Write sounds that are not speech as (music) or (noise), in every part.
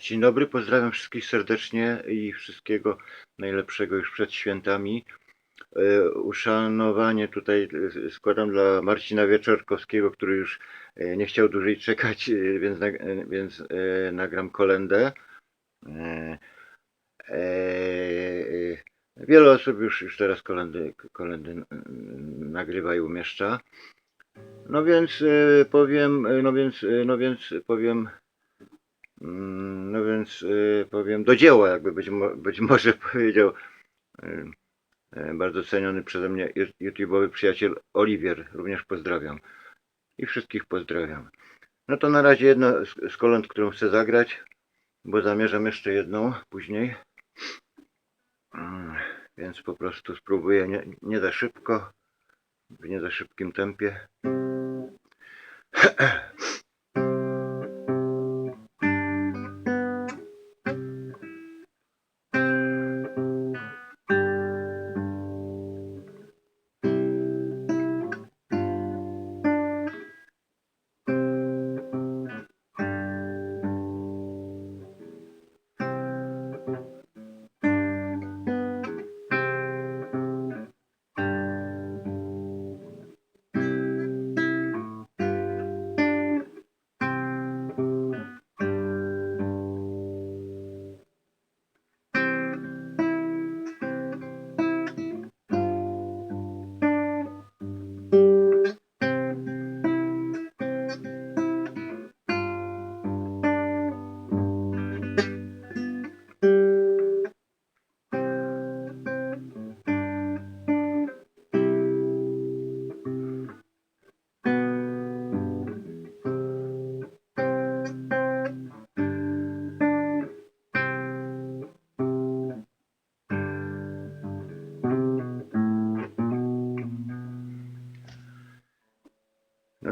Dzień dobry, pozdrawiam wszystkich serdecznie i wszystkiego najlepszego już przed świętami. E, Uszanowanie tutaj e, składam dla Marcina Wieczorkowskiego, który już e, nie chciał dłużej czekać, więc, więc nagram kolendę. Wiele osób już, już teraz kolendy, kolendy nagrywa i umieszcza. No więc powiem, no więc, no więc powiem No więc y, powiem do dzieła, jakby być, być może (laughs) powiedział y, y, bardzo ceniony przeze mnie YouTube'owy przyjaciel Oliwier. Również pozdrawiam. I wszystkich pozdrawiam. No to na razie jedna z, z kolęd, którą chcę zagrać, bo zamierzam jeszcze jedną później. Mm, Więc po prostu spróbuję nie, nie za szybko, w nie za szybkim tempie. (clears throat)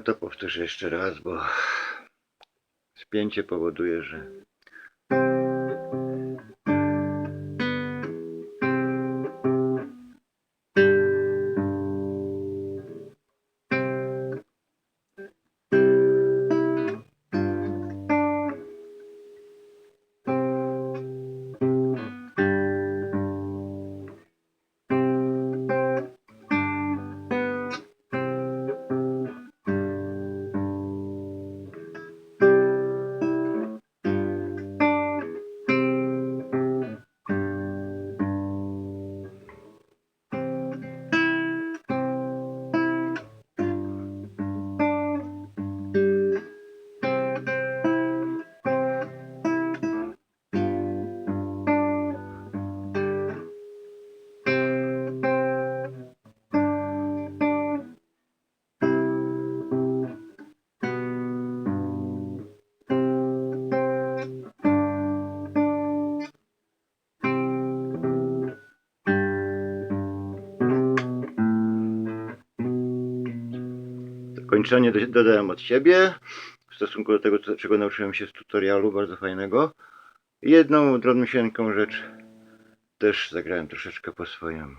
to powtórzę jeszcze raz, bo spięcie powoduje, że kończenie do- dodałem od siebie w stosunku do tego, czego nauczyłem się z tutorialu, bardzo fajnego. Jedną drobnosieńką rzecz też zagrałem troszeczkę po swojemu.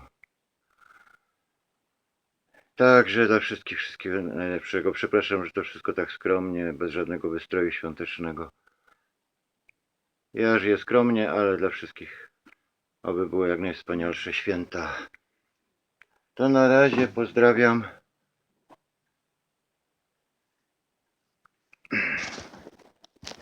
Także dla wszystkich wszystkiego najlepszego. Przepraszam, że to wszystko tak skromnie, bez żadnego wystroju świątecznego. Ja żyję skromnie, ale dla wszystkich oby było jak najwspanialsze święta. To na razie pozdrawiam.